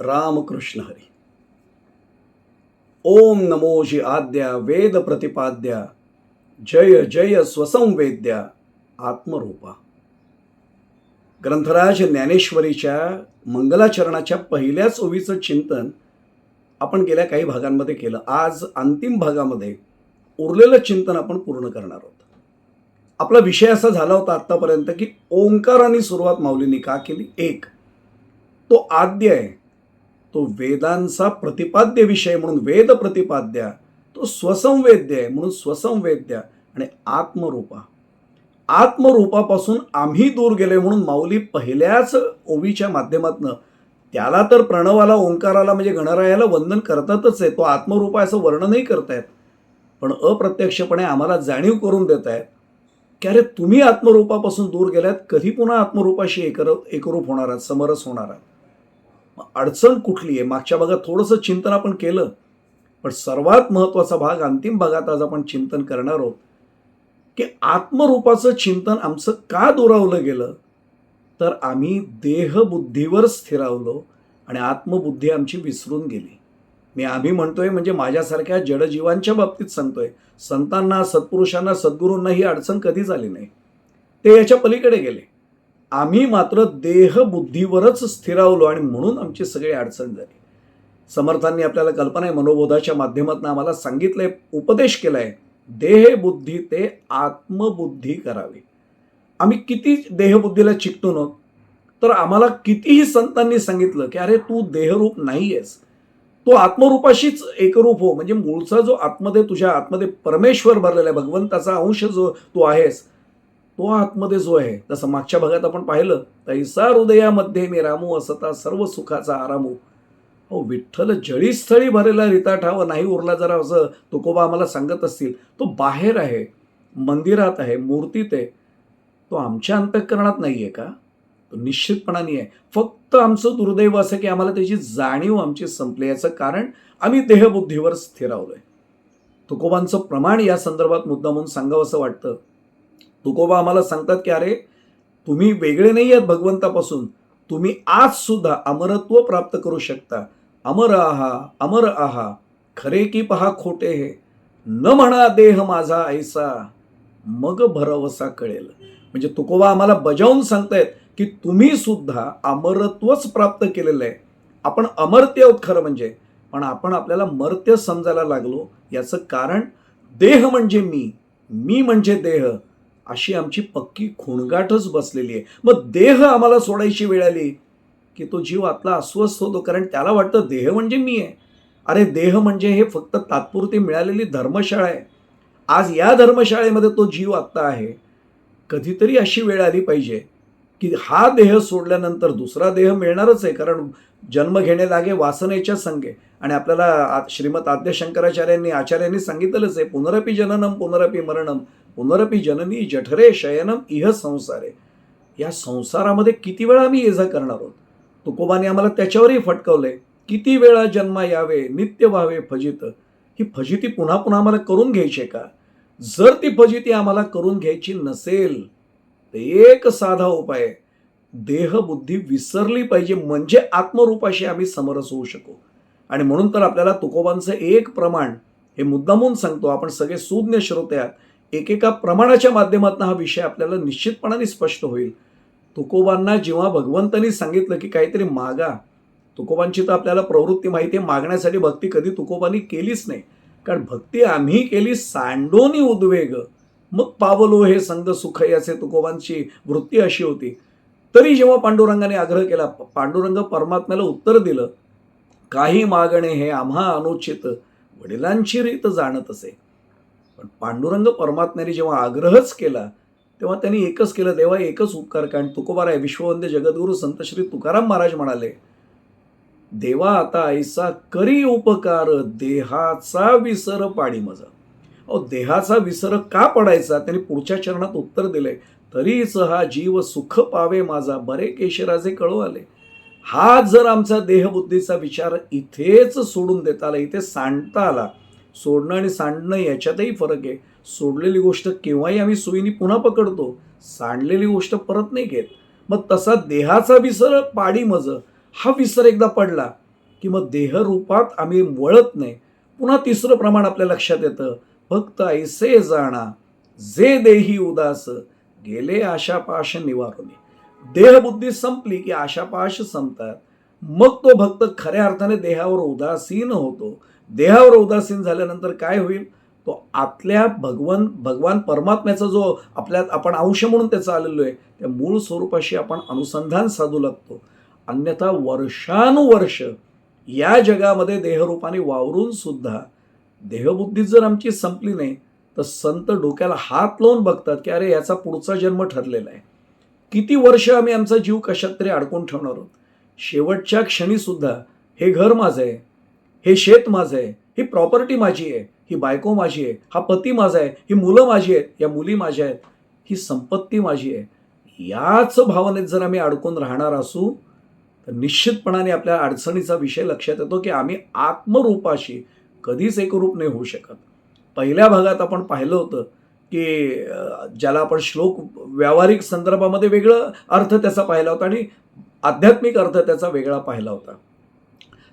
रामकृष्ण हरी। ओम नमोजी आद्या वेद प्रतिपाद्या जय जय स्वसंवेद्या आत्मरूपा। ग्रंथराज ज्ञानेश्वरीच्या मंगलाचरणाच्या पहिल्याच ओवीचं चिंतन आपण गेल्या काही भागांमध्ये केलं. आज अंतिम भागामध्ये उरलेलं चिंतन आपण पूर्ण करणार आहोत. आपला विषय असा झाला होता आत्तापर्यंत की ओंकाराने सुरुवात माऊलींनी का केली? एक तो आद्य आहे. तो वेदांचा प्रतिपाद्य विषय म्हणून वेद प्रतिपाद्या तो स्वसंवेद्य आहे म्हणून स्वसंवेद्य आणि आत्मरूपा. आत्मरूपापासून आम्ही दूर गेले म्हणून माऊली पहिल्याच ओवीच्या माध्यमातनं त्याला तर प्रणवाला ओंकाराला म्हणजे गणरायाला वंदन करतातच आहे. तो आत्मरूपा असं वर्णनही करतायत. पण अप्रत्यक्षपणे आम्हाला जाणीव करून देत आहेत की अरे तुम्ही आत्मरूपापासून दूर गेल्यात कधी पुन्हा आत्मरूपाशी एकर एकरूप होणार आहात समरस होणार आहात. अडचण कुठली आहे? मागच्या भागात थोडंसं चिंतन आपण केलं पण सर्वात महत्त्वाचा भाग अंतिम भागात आज आपण चिंतन करणार आहोत की आत्मरूपाचं चिंतन आमचं का दुरावलं गेलं? तर आम्ही देहबुद्धीवर स्थिरावलो आणि आत्मबुद्धी आमची विसरून गेली. मी आम्ही म्हणतोय म्हणजे माझ्यासारख्या जडजीवांच्या बाबतीत सांगतोय. संतांना सत्पुरुषांना सद्गुरूंना ही अडचण कधीच आली नाही. ते याच्या पलीकडे गेले. आम्ही मात्र देहबुद्धीवरच स्थिरावलो आणि म्हणून आमची सगळी अडचण झाली. समर्थांनी आपल्याला कल्पना आहे मनोबोधाच्या माध्यमातून आम्हाला सांगितलंय उपदेश केलाय देह बुद्धी ते आत्मबुद्धी करावी. आम्ही किती देहबुद्धीला चिकटून आहोत तर आम्हाला कितीही संतांनी सांगितलं की अरे तू देहरूप नाही आहेस तो आत्मरूपाशीच एकरूप हो. म्हणजे मूळचा जो आतमध्ये तुझ्या आतमध्ये परमेश्वर भरलेला आहे भगवंताचा अंश जो तू आहेस तो आतमध्ये जो आहे जसं मागच्या भागात आपण पाहिलं तैसा हृदयामध्ये मी रामू असता सर्व सुखाचा आरामू. हो विठ्ठल जळीस्थळी भरेला रिताठाव नाही उरला जरा असं तुकोबा आम्हाला सांगत असतील. तो बाहेर आहे मंदिरात आहे मूर्तीत आहे. तो आमच्या अंतःकरणात नाही आहे का? तो निश्चितपणाने आहे. फक्त आमचं दुर्दैव असं की आम्हाला त्याची जाणीव आमची संपली याचं कारण आम्ही देहबुद्धीवर स्थिरावलो आहे तुकोबांचं प्रमाण या संदर्भात मुद्दा म्हणून सांगावं असं वाटतं. तुकोबा आम्हाला सांगतात की अरे तुम्ही वेगळे नाही आहेत भगवंतापासून. तुम्ही आज सुद्धा अमरत्व प्राप्त करू शकता. अमर आहा अमर आहा. खरे की पहा खोटे हे. न म्हणा देह माझा ऐसा. मग भरवसा कळेल. म्हणजे तुकोबा आम्हाला बजावून सांगतायत की तुम्ही सुद्धा अमरत्वच प्राप्त केलेलं आहे. आपण अमर्त्य आहोत खरं म्हणजे. पण आपण आपल्याला मर्त्य समजायला लागलो. याचं कारण देह म्हणजे मी. मी म्हणजे देह. अशी आमची पक्की खुणगाठच बसलेली आहे. मग देह आम्हाला सोडायची वेळ आली की तो जीव आतला अस्वस्थ होतो कारण त्याला वाटतं देह म्हणजे मी आहे. अरे देह म्हणजे हे फक्त तात्पुरती मिळालेली धर्मशाळा आहे. आज या धर्मशाळेमध्ये तो जीव आत्ता आहे. कधीतरी अशी वेळ आली पाहिजे की हा देह सोडल्यानंतर दुसरा देह मिळणारच आहे कारण जन्म घेणे लागे वासनेच्या संगे. आणि आपल्याला आ- श्रीमद आद्य शंकराचार्यांनी आचार्यांनी सांगितलंच आहे पुनरपी जननम पुनरपी मरणम. पुनरपी जननी जठरे शयनम इह संसारे. या संसारामध्ये किती वेळा आम्ही ये जा करणार आहोत? तुकोबाने आम्हाला त्याच्यावरही फटकवलंय. किती वेळा जन्मा यावे नित्य व्हावे फजित. ही फजिती पुन्हा पुन्हा आम्हाला करून घ्यायची आहे का? जर ती फजिती आम्हाला करून घ्यायची नसेल तर एक साधा उपाय देहबुद्धी विसरली पाहिजे म्हणजे आत्मरूपाशी आम्ही समरस होऊ शकू. आणि म्हणून तर आपल्याला तुकोबांचं एक प्रमाण हे मुद्दामून सांगतो. आपण सगळे सुज्ञ श्रोते आहात. एकेका प्रमाणाच्या माध्यमातून हा विषय आपल्याला निश्चितपणाने स्पष्ट होईल. तुकोबांना जेव्हा भगवंतांनी सांगितलं की काहीतरी मागा तुकोबांची तर आपल्याला प्रवृत्ती माहिती आहे मागण्यासाठी भक्ती कधी तुकोबांनी केलीच नाही. कारण भक्ती आम्ही केली सांडोनी उद्वेग. मग पावलो हे संग सुख याचे तुकोबांची वृत्ती अशी होती. तरी जेव्हा पांडुरंगाने आग्रह केला पांडुरंग परमात्म्याला उत्तर दिलं काही मागणे हे आम्हा अनुचित वडिलांची रीत जाणत असे. पण पांडुरंग परमात्म्याने जेव्हा आग्रहच केला तेव्हा त्यांनी एकच केलं देवा एकच उपकार कारण तुकोबार आहे विश्ववंदे जगद्गुरू संत श्री तुकाराम महाराज म्हणाले देवा आता ऐसा करी उपकार देहाचा विसर पाणी मजा. अहो देहाचा विसर का पडायचा? त्यांनी पुढच्या चरणात उत्तर दिलंय तरीच हा जीव सुख पावे माझा. बरे केशराजे कळू आले. हा जर आमचा देहबुद्धीचा विचार इथेच सोडून देता आला इथे सांडता आला सोडणं आणि सांडणं याच्यातही फरक आहे. सोडलेली गोष्ट केव्हाही आम्ही सुईनी पुन्हा पकडतो सांडलेली गोष्ट परत नाही घेत. मग तसा देहाचा विसर पाडी मज हा विसर एकदा पडला की मग देहरूपात आम्ही वळत नाही. पुन्हा तिसरं प्रमाण आपल्या लक्षात येतं. फक्त ऐसे जाणा जे देही उदास गेले आशापाश निवारुनी. देहबुद्धी संपली की आशापाश संपतात. मग तो भक्त खऱ्या अर्थाने देहावर उदासीन होतो. देहावर उदासीन झाल्यानंतर काय होईल? तो आतल्या भगवान भगवान परमात्म्याचा जो आपल्यात आपण अंश म्हणून त्याचा आलेलो आहे त्या मूळ स्वरूपाशी आपण अनुसंधान साधू लागतो. अन्यथा वर्षानुवर्ष या जगामध्ये देहरूपाने वावरून सुद्धा देहबुद्धी जर आमची संपली नाही तर संत डोक्याला हात लावून बघतात की अरे याचा पुढचा जन्म ठरलेला आहे. किती वर्ष आम्ही आमचा जीव कशात तरी अडकून ठेवणार आहोत? शेवटच्या क्षणीसुद्धा हे घर माझं आहे. हे शेत माझं आहे ही प्रॉपर्टी माझी आहे ही बायको माझी आहे हा पती माझा आहे ही मुलं माझी आहेत या मुली माझ्या आहेत ही संपत्ती माझी आहे. याच भावनेत जर आम्ही अडकून राहणार असू तर निश्चितपणाने आपल्या अडचणीचा विषय लक्षात येतो की आम्ही आत्मरूपाशी कधीच एकरूप नाही होऊ शकत. पहिल्या भागात आपण पाहिलं होतं की ज्याला आपण श्लोक व्यावहारिक संदर्भामध्ये वेगळं अर्थ त्याचा पाहिला होता आणि आध्यात्मिक अर्थ त्याचा वेगळा पाहिला होता.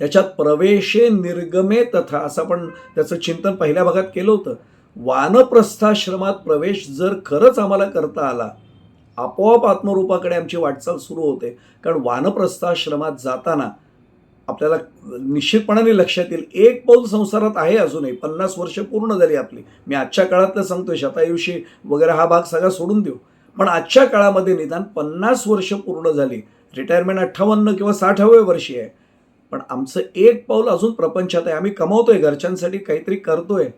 त्याच्यात प्रवेशे निर्गमे तथा असं आपण त्याचं चिंतन पहिल्या भागात केलं होतं. वानप्रस्थाश्रमात प्रवेश जर खरंच आम्हाला करता आला आपोआप आत्मरूपाकडे आमची वाटचाल सुरू होते. कारण वानप्रस्थाश्रमात जाताना आपल्याला निश्चितपणाने लक्षात येईल एक पाऊल संसारात आहे अजूनही. पन्नास वर्ष पूर्ण झाली आपली. मी आजच्या काळातलं सांगतोय शतायुषी वगैरे हा भाग सगळा सोडून देऊ. पण आजच्या काळामध्ये निदान पन्नास वर्ष पूर्ण झाली. रिटायरमेंट अठ्ठावन्न किंवा साठाव्या वर्षी आहे. पण आमचं एक पाऊल अजून प्रपंचात आहे. आम्ही कमावतोय घरच्यांसाठी काहीतरी करतोय.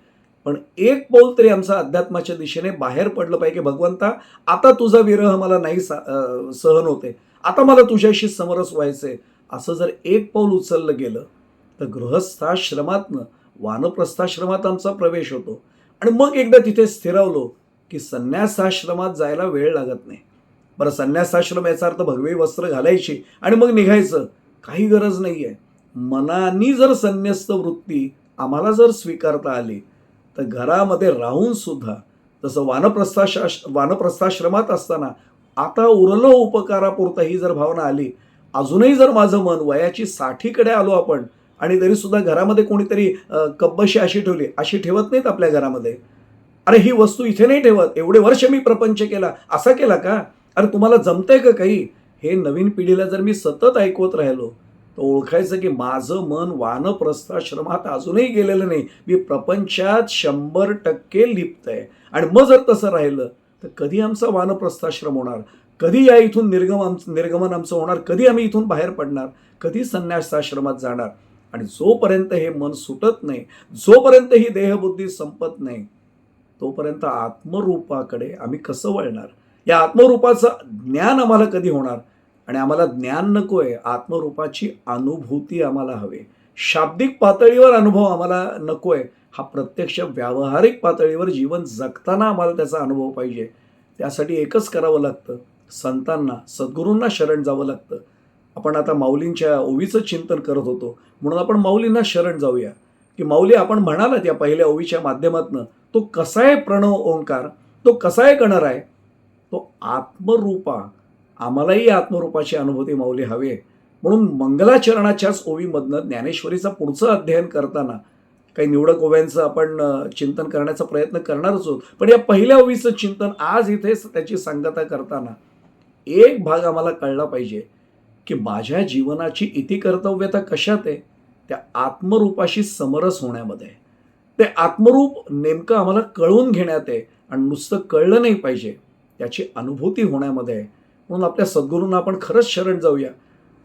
पण एक पाऊल तरी आमचं अध्यात्माच्या दिशेने बाहेर पडलं पाहिजे. की भगवंता आता तुझा विरह मला नाही सा- सहन होते. आता मला तुझ्याशी समरस व्हायचंय. असं जर एक पाऊल उचललं गेलं तर गृहस्थाश्रमातनं वानप्रस्थाश्रमात आमचा प्रवेश होतो. आणि मग एकदा तिथे स्थिरावलो की संन्यासाश्रमात जायला वेळ लागत नाही. बरं संन्यासाश्रम याचा अर्थ भगवी वस्त्र घालायची आणि मग निघायचं. काही गरज नाही आहे मनानी जर संन्यस्त वृत्ती आम्हाला जर स्वीकारता आली तर घरामध्ये राहून सुद्धा जसं वानप्रस्थाश वानप्रस्थाश्रमात असताना आता उरलं उपकारापुरता ही जर भावना आली अजूनही जर माझं मन वयाची साठीकडे आलो आपण आणि तरीसुद्धा घरामध्ये कोणीतरी कब्बशी अशी ठेवली अशी ठेवत नाहीत आपल्या घरामध्ये. अरे ही वस्तू इथे नाही ठेवत एवढे वर्ष मी प्रपंच केला असा केला का? अरे तुम्हाला जमतंय का काही? हे नवीन पिढीला जर मी सतत ऐकवत राहिलो तर ओळखायचं की माझं मन वानप्रस्थाश्रमात अजूनही गेलेलं नाही. मी प्रपंचात शंभर टक्के लिप्त आहे. आणि मग जर तसं राहिलं तर कधी आमचा वानप्रस्थाश्रम होणार? कधी या इथून निर्गम आमचं निर्गमन आमचं होणार? कधी आम्ही इथून बाहेर पडणार? कधी संन्यासाश्रमात जाणार? आणि जोपर्यंत हे मन सुटत नाही जोपर्यंत ही देहबुद्धी संपत नाही तोपर्यंत आत्मरूपाकडे आम्ही कसं वळणार? या आत्मरूपाचं ज्ञान आम्हाला कधी होणार? आणि आम्हाला ज्ञान नको आहे आत्मरूपाची अनुभूती आम्हाला हवी. शाब्दिक पातळीवर अनुभव आम्हाला नको आहे हा प्रत्यक्ष व्यावहारिक पातळीवर जीवन जगताना आम्हाला त्याचा अनुभव पाहिजे. त्यासाठी एकच करावं लागतं संतांना सद्गुरूंना शरण जावं लागतं. आपण आता माऊलींच्या ओवीचं चिंतन करत होतो म्हणून आपण माऊलींना शरण जाऊया. की माऊली आपण म्हणालात या पहिल्या ओवीच्या माध्यमातनं तो कसा आहे प्रणव ओंकार? तो कसा आहे गणर आहे तो आत्मरूपा आम्हालाही आत्मरूपाची अनुभूती माऊली हवी आहे. म्हणून मंगलाचरणाच्याच ओवीमधनं ज्ञानेश्वरीचं पुढचं अध्ययन करताना काही निवडक ओव्यांचं आपण चिंतन करण्याचा प्रयत्न करणारच आहोत. पण या पहिल्या ओवीचं चिंतन आज इथे त्याची सांगता करताना एक भाग आम्हाला कळला पाहिजे की माझ्या जीवनाची इति कर्तव्यता कशात आहे? त्या आत्मरूपाशी समरस होण्यामध्ये ते आत्मरूप नेमकं आम्हाला कळवून घेण्यात आहे आणि नुसतं कळलं नाही पाहिजे. त्याची अनुभूती होण्यामध्ये आहे. म्हणून आपल्या सद्गुरूंना आपण खरंच शरण जाऊया.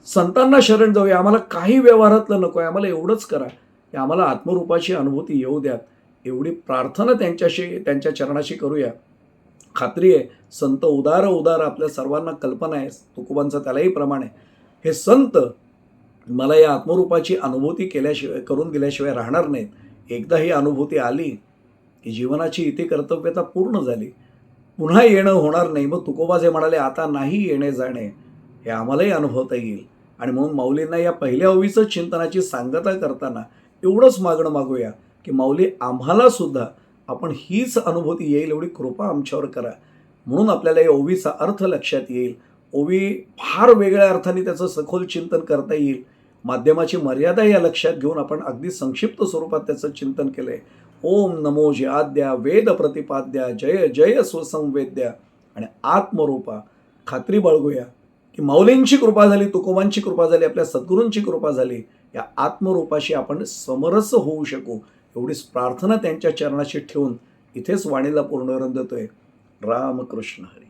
संतांना शरण जाऊया. आम्हाला काही व्यवहारातलं नको आहे. आम्हाला एवढंच करा. की आम्हाला आत्मरूपाची अनुभूती येऊ द्या एवढी प्रार्थना त्यांच्याशी त्यांच्या चरणाशी करूया. खात्री आहे संत उदार उदार आपल्या सर्वांना कल्पना आहे. तुकोबांचं त्यालाही प्रमाण आहे. हे संत मला या आत्मरूपाची अनुभूती केल्याशिवाय करून दिल्याशिवाय राहणार नाहीत. एकदा ही अनुभूती आली की जीवनाची इथे कर्तव्यता पूर्ण झाली. पुन्हा येणं होणार नाही. मग तुकोबा जे म्हणाले आता नाही येणे जाणे. हे आम्हालाही अनुभवता येईल. आणि म्हणून माऊलींना या पहिल्या ओवीचं चिंतनाची सांगता करताना एवढंच मागणं मागूया की माऊली आम्हालासुद्धा आपण हीच अनुभूती येईल एवढी कृपा आमच्यावर करा. म्हणून आपल्याला या ओवीचा अर्थ लक्षात येईल. ओवी फार वेगळ्या अर्थाने त्याचं सखोल चिंतन करता येईल. माध्यमाची मर्यादा या लक्षात घेऊन आपण अगदी संक्षिप्त स्वरूपात त्याचं चिंतन केलं आहे ओम नमो जे आद्या वेद प्रतिपाद्या जय जय स्वसंवेद्या. आणि आत्मरूपा खात्री बाळगूया की माऊलींची कृपा झाली तुकोबांची कृपा झाली आपल्या सद्गुरूंची कृपा झाली या आत्मरूपाशी आपण समरस होऊ शकू. एवढीच प्रार्थना त्यांच्या चरणाशी ठेवून इथेच वाणीला पूर्णविराम देतोय. रामकृष्ण हरी.